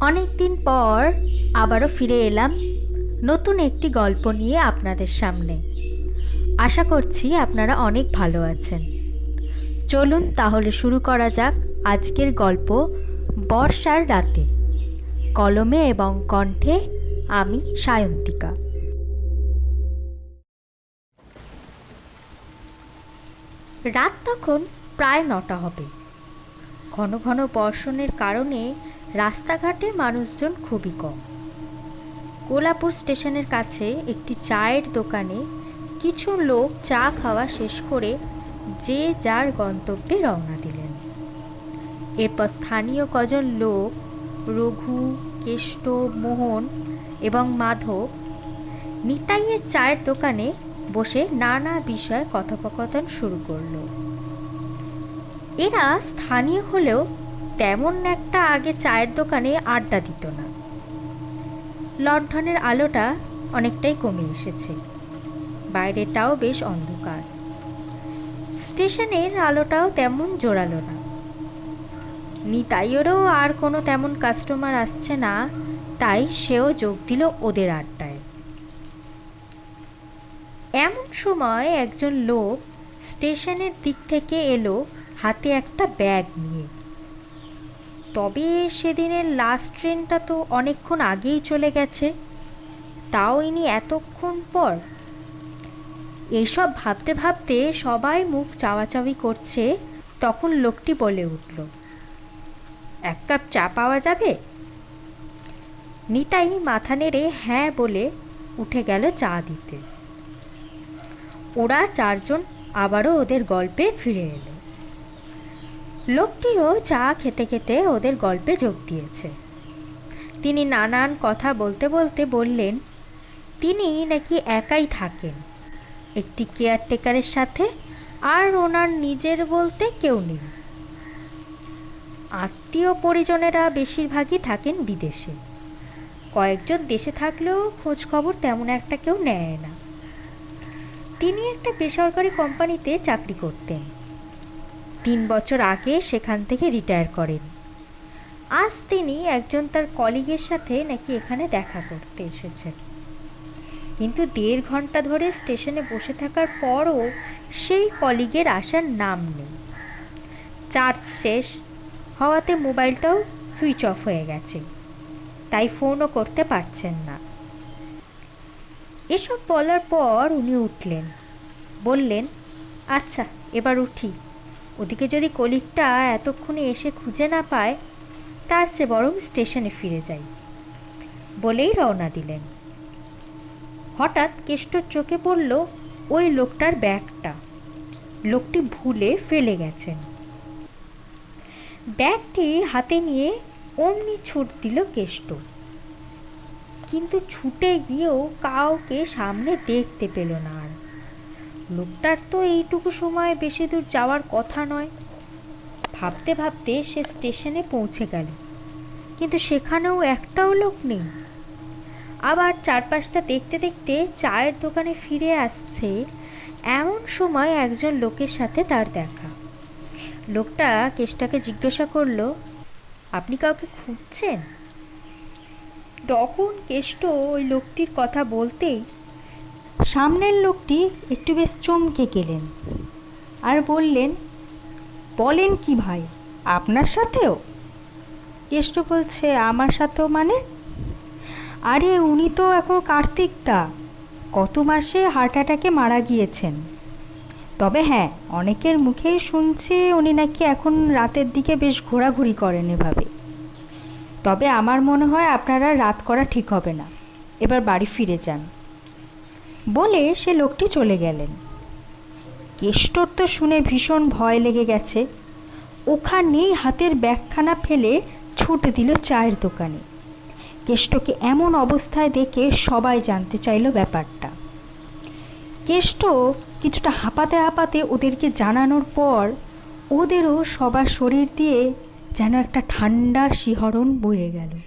অনেক দিন পর আবারও ফিরে এলাম নতুন একটি গল্প নিয়ে আপনাদের সামনে। আশা করছি আপনারা অনেক ভালো আছেন। চলুন তাহলে শুরু করা যাক আজকের গল্প বর্ষার রাতে। কলমে এবং কণ্ঠে আমি সায়ন্তিকা। রাত তখন প্রায় নটা হবে। ঘন ঘন বর্ষণের কারণে রাস্তাঘাটে মানুষজন খুবই কম। কোলাপুর স্টেশনের কাছে একটি চায়ের দোকানে কিছু লোক চা খাওয়া শেষ করে যে যার গন্তব্যে রওনা দিলেন। এরপর স্থানীয় কজন লোক, রঘু কেষ্ট মোহন এবং মাধব নিতাইয়ের চায়ের দোকানে বসে নানা বিষয়ে কথোপকথন শুরু করল। এরা স্থানীয় হলেও তেমন একটা আগে চায়ের দোকানে আড্ডা দিত না। লণ্ঠনের আলোটা অনেকটাই কমে এসেছে। বাইরেটাও বেশ অন্ধকার। স্টেশনের আলোটাও তেমন জোরালো না। নিতাইয়েরও আর কোনো তেমন কাস্টমার আসছে না, তাই সেও যোগ দিল ওদের আড্ডায়। এমন সময় একজন লোক স্টেশনের দিক থেকে এলো হাতে একটা ব্যাগ নিয়ে। তবে সেদিনের লাস্ট ট্রেনটা তো অনেকক্ষণ আগেই চলে গেছে। তাও ইনি এতক্ষণ পর। এইসব ভাবতে ভাবতে সবাই মুখ চাওয়াচাওয়ি করছে, তখন লোকটি বলে উঠল, এক কাপ চা পাওয়া যাবে? নিতাই মাথা নেড়ে হ্যাঁ বলে উঠে গেল চা দিতে। ওরা চারজন আবারও ওদের গল্পে ফিরে এলো। লোকটিও চা খেতে খেতে ওদের গল্পে যোগ দিয়েছে। তিনি নানান কথা বলতে বলতে বললেন, তিনি নাকি একাই থাকেন। একটি কেয়ারটেকারের সাথে আর ওনার নিজের বলতে কেউ নেই। আত্মীয় পরিজনেরা বেশিরভাগই থাকেন বিদেশে। কয়েকজন দেশে থাকলেও খোঁজ খবর তেমন একটা কেউ নেয় না। তিনি একটা বেসরকারি কোম্পানিতে চাকরি করতেন। তিন বছর আগে সেখান থেকে রিটায়ার করেন। আজ তিনি একজন তার কলিগের সাথে নাকি এখানে দেখা করতে এসেছেন। কিন্তু দেড় ঘণ্টা ধরে স্টেশনে বসে থাকার পরও সেই কলিগের আসার নাম নেই। চার্জ শেষ, হওয়াতে মোবাইলটাও সুইচ অফ হয়ে গেছে। তাই ফোনও করতে পারছেন না। এসব বলার পর উনি উঠলেন। বললেন আচ্ছা এবার উঠি। ওদিকে যদি কলিগটা এতক্ষণে এসে খুঁজে না পায়, তার চেয়ে বরং স্টেশনে ফিরে যাই। বলেই রওনা দিলেন। হঠাৎ কেষ্টর চোখে পড়ল ওই লোকটার ব্যাগটা। লোকটি ভুলে ফেলে গেছেন। ব্যাগটি হাতে নিয়ে অমনি ছুট দিল কেষ্ট। কিন্তু ছুটে গিয়েও কাউকে সামনে দেখতে পেল না আর। লোকটার তো এইটুকু সময় বেশি দূর যাওয়ার কথা নয়। ভাবতে ভাবতে সে স্টেশনে পৌঁছে গেল। কিন্তু সেখানেও একটাও লোক নেই। আবার চারপাশটা দেখতে দেখতে চায়ের দোকানে ফিরে আসছে এমন সময় একজন লোকের সাথে তার দেখা। লোকটা কেষ্টাকে জিজ্ঞাসা করল, আপনি কাউকে খুঁজছেন? তখন কেষ্ট ওই লোকটির কথা বলতেই সামনের লোকটি একটু বেশ চমকে গেলেন আর বললেন, বলেন কি ভাই, আপনার সাথেও? কেষ্ট বলছে, আমার সাথেও মানে? আরে, উনি তো এখন কার্তিকদা কত মাসে হার্ট অ্যাটাকে মারা গিয়েছেন। তবে হ্যাঁ অনেকের মুখেই শুনছি উনি নাকি এখন রাতের দিকে বেশ ঘোরাঘুরি করেন এভাবে। তবে আমার মনে হয় আপনারা রাত করা ঠিক হবে না। এবার বাড়ি ফিরে যান। বলে সে লোকটি চলে গেলেন। কেষ্টর তো শুনে ভীষণ ভয় লেগে গেছে। ওখানেই হাতের ব্যাগখানা ফেলে ছুটে দিল চায়ের দোকানে। কেষ্টকে এমন অবস্থায় দেখে সবাই জানতে চাইল ব্যাপারটা। কেষ্ট কিছুটা হাঁপাতে হাঁপাতে ওদেরকে জানানোর পর ওদেরও সবার শরীর দিয়ে যেন একটা ঠান্ডা শিহরণ বয়ে গেল।